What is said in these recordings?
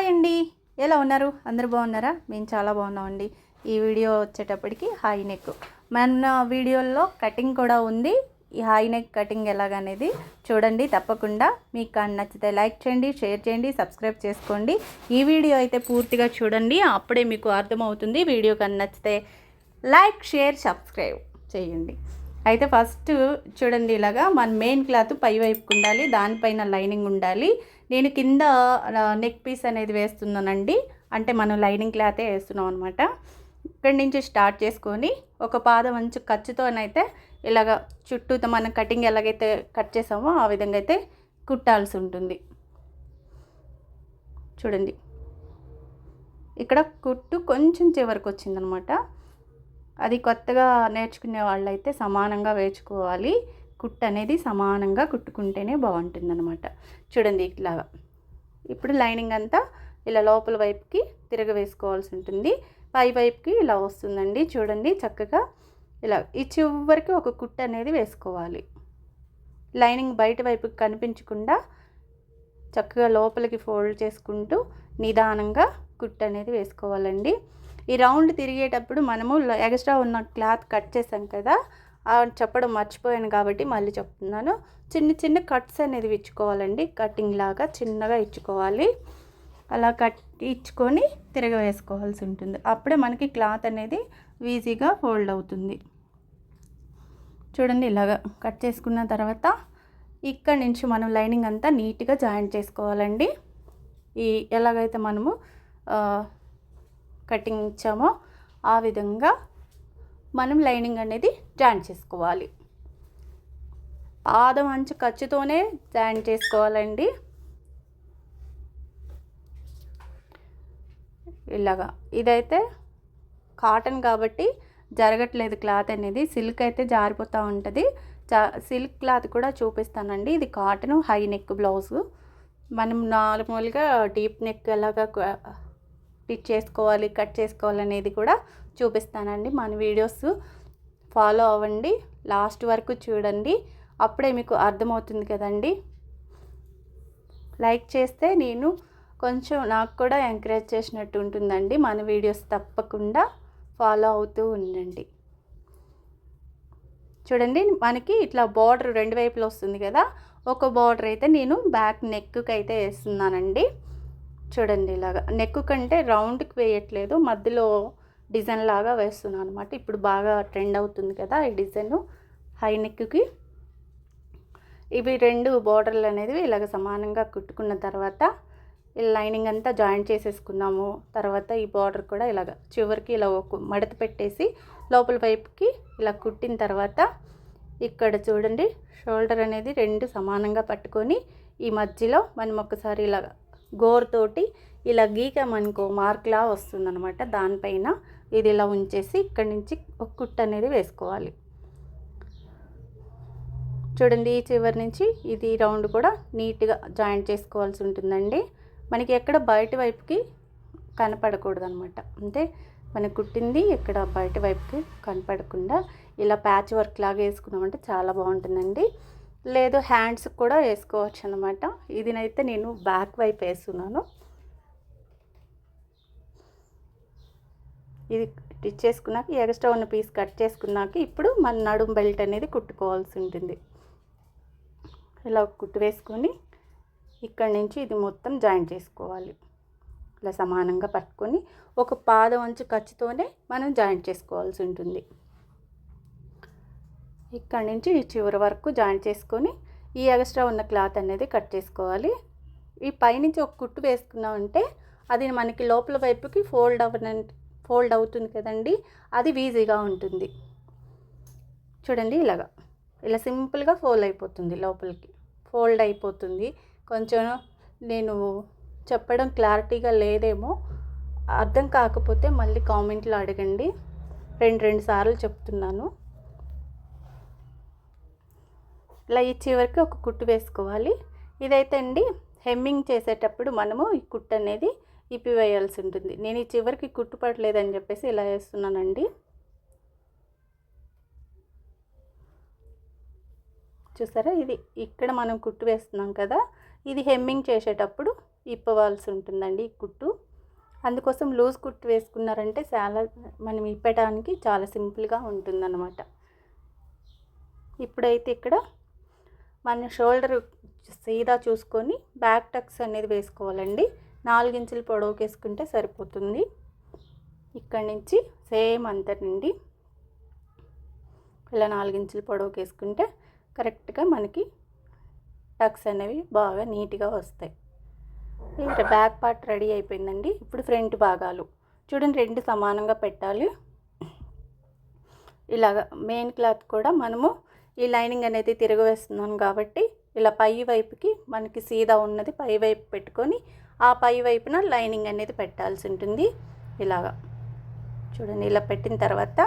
Hi అండి. ఎలా ఉన్నారు? అందరు బాగున్నారా? మేము చాలా బాగున్నామండి. ఈ వీడియో వచ్చేటప్పటికి హాయ్ నెక్. మన వీడియోల్లో కటింగ్ కూడా ఉంది. ఈ హాయ్ నెక్ కటింగ్ ఎలాగనేది చూడండి తప్పకుండా. మీకు కానీ నచ్చితే లైక్ చేయండి షేర్ చేయండి సబ్స్క్రైబ్ చేసుకోండి. ఈ వీడియో అయితే పూర్తిగా చూడండి. అప్పుడే మీకు అర్థమవుతుంది. వీడియో కానీ నచ్చితే లైక్ షేర్ సబ్స్క్రైబ్ చేయండి. అయితే ఫస్ట్ చూడండి ఇలాగా మన మెయిన్ క్లాత్ పై వైపుకు ఉండాలి దానిపైన లైనింగ్ ఉండాలి. నేను కింద నెక్ పీస్ అనేది వేస్తున్నానండి. అంటే మనం లైనింగ్ క్లాతే వేస్తున్నాం అనమాట ఇక్కడి నుంచి స్టార్ట్ చేసుకొని ఒక పాదం మంచి ఖర్చుతోనైతే ఇలాగ చుట్టూ మనం కటింగ్ ఎలాగైతే కట్ చేసామో ఆ విధంగా అయితే కుట్టాల్సి ఉంటుంది. చూడండి. ఇక్కడ కుట్టు కొంచెం చివరికి వచ్చిందనమాట అది కొత్తగా నేర్చుకునే వాళ్ళైతే సమానంగా వేసుకోవాలి. కుట్టు అనేది సమానంగా కుట్టుకుంటేనే బాగుంటుంది అనమాట చూడండి ఇట్లాగా ఇప్పుడు లైనింగ్ అంతా ఇలా లోపల వైపుకి తిరగ వేసుకోవాల్సి ఉంటుంది. పై వైపుకి ఇలా వస్తుందండి. చూడండి చక్కగా ఇలా ఈ చివరికి ఒక కుట్టు అనేది వేసుకోవాలి. లైనింగ్ బయట వైపుకి కనిపించకుండా చక్కగా లోపలికి ఫోల్డ్ చేసుకుంటూ నిదానంగా కుట్టు అనేది వేసుకోవాలండి. ఈ రౌండ్ తిరిగేటప్పుడు మనము ఎక్స్ట్రా ఉన్న క్లాత్ కట్ చేసాం కదా చెప్పడం మర్చిపోయాను కాబట్టి మళ్ళీ చెప్తున్నాను. చిన్న చిన్న కట్స్ అనేది ఇచ్చుకోవాలండి. కటింగ్ లాగా చిన్నగా ఇచ్చుకోవాలి. అలా కట్ ఇచ్చుకొని తిరగ వేసుకోవాల్సి ఉంటుంది. అప్పుడే మనకి క్లాత్ అనేది ఈజీగా ఫోల్డ్ అవుతుంది. చూడండి ఇలాగా కట్ చేసుకున్న తర్వాత ఇక్కడ నుంచి మనం లైనింగ్ అంతా నీట్గా జాయింట్ చేసుకోవాలండి. ఈ ఎలాగైతే మనము కటింగ్ ఇచ్చామో ఆ విధంగా మనం లైనింగ్ అనేది జాయింట్ చేసుకోవాలి. పాదం అంచు ఖర్చుతోనే జాయింట్ చేసుకోవాలండి. ఇలాగా ఇదైతే కాటన్ కాబట్టి జరగట్లేదు క్లాత్ అనేది. సిల్క్ అయితే జారిపోతూ ఉంటుంది. జా సిల్క్ క్లాత్ కూడా చూపిస్తానండి. ఇది కాటన్ హై నెక్ బ్లౌజ్. మనం నార్మల్గా డీప్ నెక్ ఎలాగా స్టిచ్ చేసుకోవాలి కట్ చేసుకోవాలి అనేది కూడా చూపిస్తానండి. మన వీడియోస్ ఫాలో అవ్వండి. లాస్ట్ వరకు చూడండి. అప్పుడే మీకు అర్థమవుతుంది కదండి. లైక్ చేస్తే నేను కొంచెం నాకు కూడా ఎంకరేజ్ చేసినట్టు ఉంటుందండి. మన వీడియోస్ తప్పకుండా ఫాలో అవుతూ ఉండండి. చూడండి మనకి ఇట్లా బార్డర్ రెండు వైపులు వస్తుంది కదా. ఒక బార్డర్ అయితే నేను బ్యాక్ నెక్కి అయితే వేస్తున్నానండి. చూడండి ఇలాగా. నెక్ కంటే రౌండ్కి వేయట్లేదు. మధ్యలో డిజైన్ లాగా వేస్తున్నాను అనమాట ఇప్పుడు బాగా ట్రెండ్ అవుతుంది కదా ఈ డిజైన్ హై నెక్కి ఇవి రెండు బార్డర్లు అనేది ఇలాగ సమానంగా కుట్టుకున్న తర్వాత ఈ లైనింగ్ అంతా జాయింట్ చేసేసుకున్నాము. తర్వాత ఈ బార్డర్ కూడా ఇలాగ చివరికి ఇలా ఒక మడత పెట్టేసి లోపల వైపుకి ఇలా కుట్టిన తర్వాత ఇక్కడ చూడండి షోల్డర్ అనేది రెండు సమానంగా పట్టుకొని ఈ మధ్యలో మనం ఒకసారి ఇలా గోరుతోటి ఇలా గీకామనుకో మార్క్లా వస్తుందనమాట దానిపైన ఇది ఇలా ఉంచేసి ఇక్కడి నుంచి ఒక కుట్ట అనేది వేసుకోవాలి. చూడండి ఈ చివరి నుంచి ఇది రౌండ్ కూడా నీట్గా జాయింట్ చేసుకోవాల్సి ఉంటుందండి. మనకి ఎక్కడ బయట వైపుకి కనపడకూడదు అనమాట అంటే మనకు కుట్టింది ఇక్కడ బయట వైపుకి కనపడకుండా ఇలా ప్యాచ్ వర్క్ లాగా వేసుకున్నామంటే చాలా బాగుంటుందండి. లేదు హ్యాండ్స్ కూడా వేసుకోవచ్చు అనమాట ఇదినైతే నేను బ్యాక్ వైపు వేస్తున్నాను. ఇది స్టిచ్ చేసుకున్నాక ఎక్స్ట్రా ఉన్న పీస్ కట్ చేసుకున్నాక ఇప్పుడు మన నడుం బెల్ట్ అనేది కుట్టుకోవాల్సి ఉంటుంది. ఇలా కుట్టు వేసుకొని ఇక్కడ నుంచి ఇది మొత్తం జాయిన్ చేసుకోవాలి. ఇలా సమానంగా పట్టుకొని ఒక పాదం అంచు ఖర్చుతోనే మనం జాయింట్ చేసుకోవాల్సి ఉంటుంది. ఇక్కడ నుంచి ఈ చివరి వరకు జాయింట్ చేసుకొని ఈ ఎగస్ట్రా ఉన్న క్లాత్ అనేది కట్ చేసుకోవాలి. ఈ పైనుంచి ఒక కుట్టు వేసుకున్నామంటే అది మనకి లోపల వైపుకి ఫోల్డ్ అవ్వన ఫోల్డ్ అవుతుంది కదండి అది ఈజీగా ఉంటుంది. చూడండి ఇలాగా. ఇలా సింపుల్గా ఫోల్డ్ అయిపోతుంది లోపలికి. ఫోల్డ్ అయిపోతుంది. కొంచెం నేను చెప్పడం క్లారిటీగా లేదేమో అర్థం కాకపోతే మళ్ళీ కామెంట్లో అడగండి. రెండు రెండు సార్లు చెప్తున్నాను. ఇలా ఈ చివరికి ఒక కుట్టు వేసుకోవాలి. ఇదైతే అండి హెమ్మింగ్ చేసేటప్పుడు మనము ఈ కుట్టు అనేది ఇప్పివేయాల్సి ఉంటుంది. నేను ఈ చివరికి కుట్టు పడలేదని చెప్పేసి ఇలా వేస్తున్నానండి. చూసారా? ఇది ఇక్కడ మనం కుట్టు వేస్తున్నాం కదా ఇది హెమ్మింగ్ చేసేటప్పుడు ఇప్పవలసి ఉంటుందండి ఈ కుట్టు. అందుకోసం లూజ్ కుట్టు వేసుకున్నారంటే చాలా మనం ఇప్పడానికి చాలా సింపుల్గా ఉంటుందన్నమాట. ఇప్పుడైతే ఇక్కడ మన షోల్డర్ సీదా చూసుకొని బ్యాక్ టక్స్ అనేది వేసుకోవాలండి. నాలుగించులు పొడవుకి వేసుకుంటే సరిపోతుంది. ఇక్కడి నుంచి సేమ్ అంతేనండి. ఇలా నాలుగించులు పొడవుకి వేసుకుంటే కరెక్ట్గా మనకి టక్స్ అనేవి బాగా నీట్గా వస్తాయి. ఇక్కడ బ్యాక్ పార్ట్ రెడీ అయిపోయిందండి. ఇప్పుడు ఫ్రంట్ భాగాలు. చూడండి రెండు సమానంగా పెట్టాలి. ఇలాగ మెయిన్ క్లాత్ కూడా మనము ఈ లైనింగ్ అనేది తిరగవేస్తున్నాను కాబట్టి ఇలా పై వైపుకి మనకి సీదా ఉన్నది పై వైపు పెట్టుకొని ఆ పై వైపున లైనింగ్ అనేది పెట్టాల్సి ఉంటుంది. ఇలాగా. చూడండి ఇలా పెట్టిన తర్వాత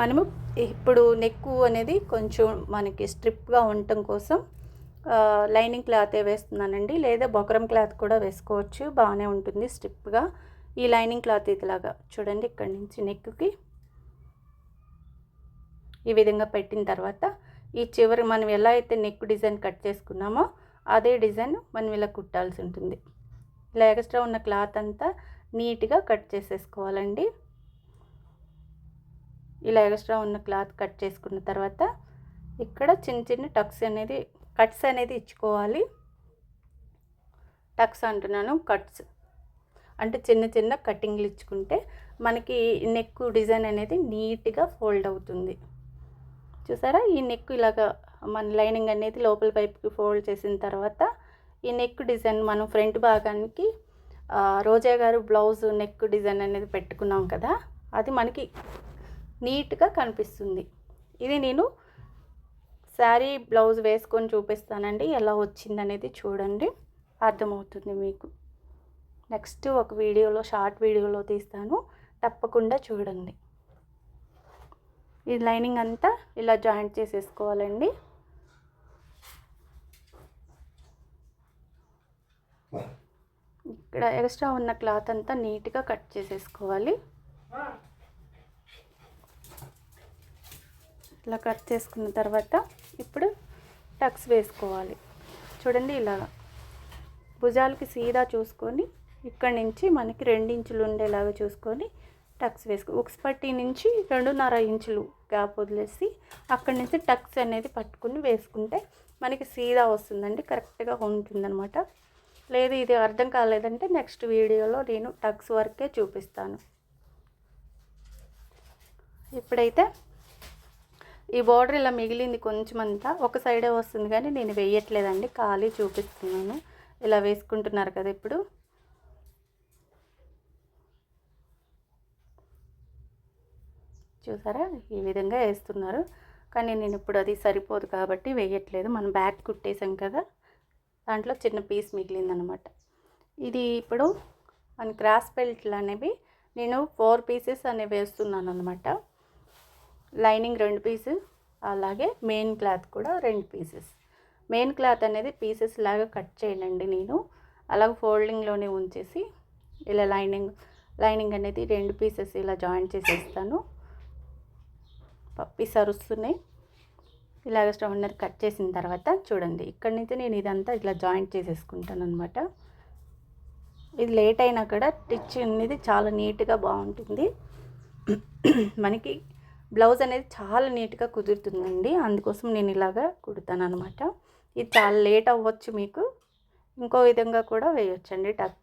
మనము ఇప్పుడు నెక్కు అనేది కొంచెం మనకి స్ట్రిప్గా ఉండటం కోసం లైనింగ్ క్లాతే వేస్తున్నానండి. లేదా బొకరం క్లాత్ కూడా వేసుకోవచ్చు. బాగానే ఉంటుంది స్ట్రిప్గా. ఈ లైనింగ్ క్లాత్ ఇదిలాగా. చూడండి ఇక్కడి నుంచి నెక్కుకి ఈ విధంగా పెట్టిన తర్వాత ఈ చివరి మనం ఎలా అయితే నెక్ డిజైన్ కట్ చేసుకున్నామో అదే డిజైన్ మనం ఇలా కుట్టాల్సి ఉంటుంది. ఇలా ఎక్స్ట్రా ఉన్న క్లాత్ అంతా నీట్గా కట్ చేసేసుకోవాలండి. ఇలా ఎక్స్ట్రా ఉన్న క్లాత్ కట్ చేసుకున్న తర్వాత ఇక్కడ చిన్న చిన్న టక్స్ అనేది కట్స్ అనేది ఇచ్చుకోవాలి. టక్స్ అంటున్నాను కట్స్ అంటే చిన్న చిన్న కటింగ్లు ఇచ్చుకుంటే మనకి నెక్ డిజైన్ అనేది నీట్గా ఫోల్డ్ అవుతుంది. చూసారా? ఈ నెక్ ఇలాగా మన లైనింగ్ అనేది లోపల వైపుకి ఫోల్డ్ చేసిన తర్వాత ఈ నెక్ డిజైన్ మనం ఫ్రంట్ భాగానికి రోజా గారు బ్లౌజ్ నెక్ డిజైన్ అనేది పెట్టుకున్నాం కదా అది మనకి నీట్గా కనిపిస్తుంది. ఇది నేను శారీ బ్లౌజ్ వేసుకొని చూపిస్తానండి ఎలా వచ్చిందనేది చూడండి అర్థమవుతుంది మీకు. నెక్స్ట్ ఒక వీడియోలో షార్ట్ వీడియోలో తీస్తాను తప్పకుండా చూడండి. ఈ లైనింగ్ అంతా ఇలా జాయింట్ చేసేసుకోవాలండి. ఇక్కడ ఎక్స్ట్రా ఉన్న క్లాత్ అంతా నీట్గా కట్ చేసేసుకోవాలి. ఇలా కట్ చేసుకున్న తర్వాత ఇప్పుడు టక్స్ వేసుకోవాలి. చూడండి ఇలాగా భుజాలకి సీదా చూసుకొని ఇక్కడి నుంచి మనకి రెండించులు ఉండేలాగా చూసుకొని టక్స్ వేసుకో. ఉక్స్ పట్టి నుంచి రెండున్నర ఇంచులు గ్యాప్ వదిలేసి అక్కడి నుంచి టక్స్ అనేది పట్టుకుని వేసుకుంటే మనకి సీదా వస్తుందండి కరెక్ట్గా ఉంటుందన్నమాట. లేదు ఇది అర్థం కాలేదంటే నెక్స్ట్ వీడియోలో నేను టక్స్ వరకే చూపిస్తాను. ఇప్పుడైతే ఈ బార్డర్ ఇలా మిగిలింది కొంచెం అంతా ఒక సైడే వస్తుంది కానీ నేను వేయట్లేదండి ఖాళీ చూపిస్తున్నాను. ఇలా వేసుకుంటున్నారు కదా ఇప్పుడు. చూసారా? ఈ విధంగా వేస్తున్నారు. కానీ నేను ఇప్పుడు అది సరిపోదు కాబట్టి వేయట్లేదు. మనం బ్యాక్ కుట్టేసాం కదా? దాంట్లో చిన్న పీస్ మిగిలిందనమాట. ఇది ఇప్పుడు మన క్రాస్ బెల్ట్లు అనేవి నేను ఫోర్ పీసెస్ అనేవి వేస్తున్నాను అనమాట లైనింగ్ రెండు పీసు అలాగే మెయిన్ క్లాత్ కూడా రెండు పీసెస్. మెయిన్ క్లాత్ అనేది పీసెస్ లాగా కట్ చేయండి నేను. అలాగే ఫోల్డింగ్లోనే ఉంచేసి ఇలా లైనింగ్ లైనింగ్ అనేది రెండు పీసెస్ ఇలా జాయిన్ చేసేస్తాను. పప్పీస్ అరుస్తున్నాయి. ఇలాగ స్టవ్ ఉన్నది కట్ చేసిన తర్వాత చూడండి ఇక్కడి నుంచి నేను ఇదంతా ఇట్లా జాయింట్ చేసేసుకుంటాను అనమాట ఇది లేట్ అయినా కూడా స్టిచ్ అనేది చాలా నీట్గా బాగుంటుంది. మనకి బ్లౌజ్ అనేది చాలా నీట్గా కుదురుతుందండి అందుకోసం నేను ఇలాగా కుడతాను అనమాట ఇది చాలా లేట్ అవ్వచ్చు మీకు. ఇంకో విధంగా కూడా వేయొచ్చండి టక్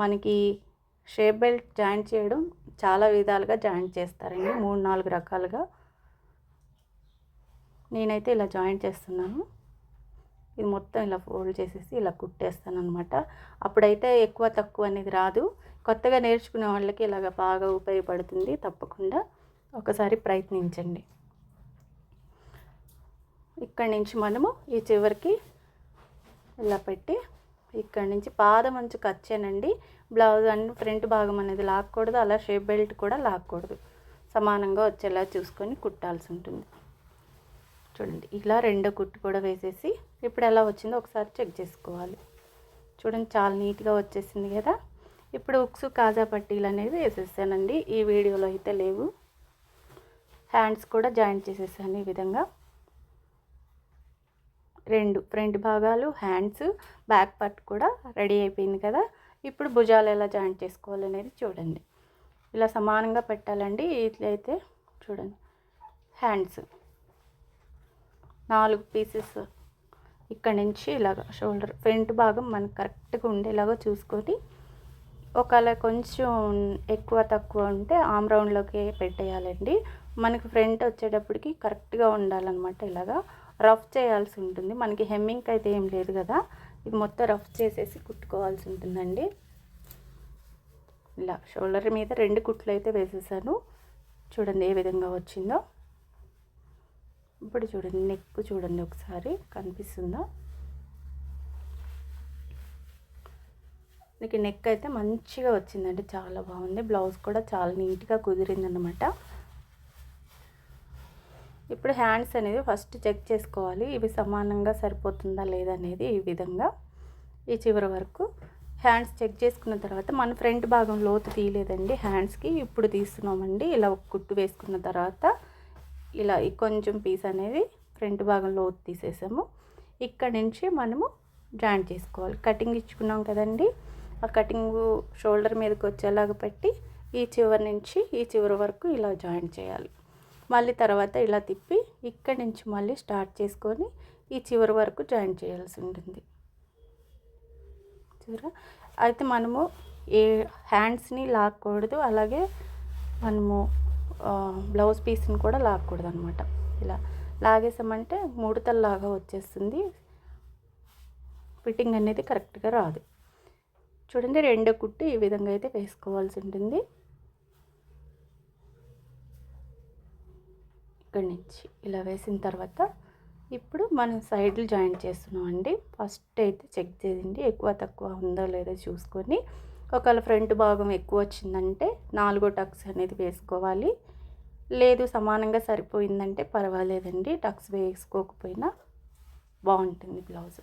మనకి షేప్ బెల్ట్ జాయింట్ చేయడం చాలా విధాలుగా జాయింట్ చేస్తారండి. మూడు నాలుగు రకాలుగా. నేనైతే ఇలా జాయింట్ చేస్తున్నాను. ఇది మొత్తం ఇలా ఫోల్డ్ చేసేసి ఇలా కుట్టేస్తాను అనమాట అప్పుడైతే ఎక్కువ తక్కువ అనేది రాదు. కొత్తగా నేర్చుకునే వాళ్ళకి ఇలాగ బాగా ఉపయోగపడుతుంది. తప్పకుండా ఒకసారి ప్రయత్నించండి. ఇక్కడి నుంచి మనము ఈ చివరికి ఇలా పెట్టి ఇక్కడ నుంచి పాదం అంచు కచ్చానండి బ్లౌజ్ అండ్ ఫ్రంట్ భాగం అనేది లాక్కూడదు అలా షేప్ బెల్ట్ కూడా లాక్కూడదు. సమానంగా వచ్చేలా చూసుకొని కుట్టాల్సి ఉంటుంది. చూడండి ఇలా రెండో కుట్టు కూడా వేసేసి ఇప్పుడు ఎలా వచ్చిందో ఒకసారి చెక్ చేసుకోవాలి. చూడండి చాలా నీట్గా వచ్చేసింది కదా. ఇప్పుడు ఉక్సు కాజా పట్టీలు అనేవి వేసేసానండి. ఈ వీడియోలో అయితే లేవు. హ్యాండ్స్ కూడా జాయింట్ చేసేసాను ఈ విధంగా. రెండు ఫ్రంట్ భాగాలు హ్యాండ్స్ బ్యాక్ పార్ట్ కూడా రెడీ అయిపోయింది కదా. ఇప్పుడు భుజాలు ఎలా జాయింట్ చేసుకోవాలనేది చూడండి. ఇలా సమానంగా పెట్టాలండి ఇట్లయితే చూడండి. హ్యాండ్స్. నాలుగు పీసెస్ ఇక్కడ నుంచి ఇలాగ షోల్డర్ ఫ్రంట్ భాగం మనకు కరెక్ట్గా ఉండేలాగా చూసుకొని ఒకవేళ కొంచెం ఎక్కువ తక్కువ ఉంటే ఆమ్ రౌండ్లోకి పెట్టేయాలండి. మనకు ఫ్రంట్ వచ్చేటప్పటికి కరెక్ట్గా ఉండాలన్నమాట ఇలాగా. రఫ్ చేయాల్సి ఉంటుంది. మనకి హెమ్మింగ్ అయితే ఏం లేదు కదా. ఇది మొత్తం రఫ్ చేసేసి కుట్టుకోవాల్సి ఉంటుందండి. ఇలా షోల్డర్ మీద రెండు కుట్లు అయితే వేసేసాను. చూడండి ఏ విధంగా వచ్చిందో. ఇప్పుడు చూడండి నెక్ చూడండి ఒకసారి కనిపిస్తుందా? నీకు నెక్ అయితే మంచిగా వచ్చిందండి చాలా బాగుంది. బ్లౌజ్ కూడా చాలా నీట్గా కుదిరిందనమాట ఇప్పుడు హ్యాండ్స్ అనేది ఫస్ట్ చెక్ చేసుకోవాలి. ఇవి సమానంగా సరిపోతుందా లేదా అనేది ఈ విధంగా ఈ చివరి వరకు హ్యాండ్స్ చెక్ చేసుకున్న తర్వాత మన ఫ్రంట్ భాగం లోతు తీయలేదండి. హ్యాండ్స్కి ఇప్పుడు తీస్తున్నామండి. ఇలా ఒక కుట్టు వేసుకున్న తర్వాత ఇలా కొంచెం పీస్ అనేది ఫ్రంట్ భాగం లోతు తీసేసాము. ఇక్కడ నుంచి మనము జాయింట్ చేసుకోవాలి. కటింగ్ ఇచ్చుకున్నాం కదండి. ఆ కటింగ్ షోల్డర్ మీదకి వచ్చేలాగా పెట్టి ఈ చివరి నుంచి ఈ చివరి వరకు ఇలా జాయింట్ చేయాలి. మళ్ళీ తర్వాత ఇలా తిప్పి ఇక్కడి నుంచి మళ్ళీ స్టార్ట్ చేసుకొని ఈ చివరి వరకు జాయిన్ చేయాల్సి ఉంటుంది. చూరా అయితే మనము ఏ హ్యాండ్స్ని లాక్కూడదు అలాగే మనము బ్లౌజ్ పీస్ని కూడా లాక్కూడదు అనమాట ఇలా లాగేసామంటే ముడతల్లాగా వచ్చేస్తుంది. ఫిట్టింగ్ అనేది కరెక్ట్గా రాదు. చూడండి రెండో కుట్టు ఈ విధంగా అయితే వేసుకోవాల్సి ఉంటుంది. ఇక్కడి నుంచి ఇలా వేసిన తర్వాత ఇప్పుడు మనం సైడ్లు జాయింట్ చేస్తున్నాం అండి ఫస్ట్ అయితే చెక్ చేయండి ఎక్కువ తక్కువ ఉందో లేదో చూసుకొని. ఒకవేళ ఫ్రంట్ భాగం ఎక్కువ వచ్చిందంటే నాలుగో టక్స్ అనేది వేసుకోవాలి. లేదు సమానంగా సరిపోయిందంటే పర్వాలేదండి టక్స్ వేసుకోకపోయినా బాగుంటుంది బ్లౌజ్.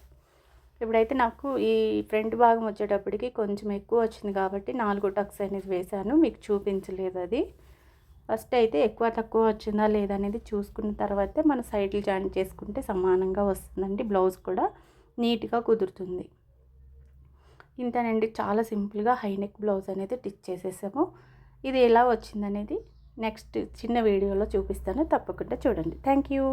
ఇప్పుడైతే నాకు ఈ ఫ్రంట్ భాగం వచ్చేటప్పటికి కొంచెం ఎక్కువ వచ్చింది కాబట్టి నాలుగు టక్స్ అనేది వేశాను మీకు చూపించలేదు అది. ఫస్ట్ అయితే ఎక్కువ తక్కువ వచ్చిందా లేదా అనేది చూసుకున్న తర్వాతే మన సైడ్లు జాయిన్ చేసుకుంటే సమానంగా వస్తుందండి. బ్లౌజ్ కూడా నీట్గా కుదురుతుంది. ఇంతేనండి. చాలా సింపుల్గా హైనెక్ బ్లౌజ్ అనేది టిచ్ చేసేసాము. ఇది ఎలా వచ్చిందనేది నెక్స్ట్ చిన్న వీడియోలో చూపిస్తాను. తప్పకుండా చూడండి. Thank you.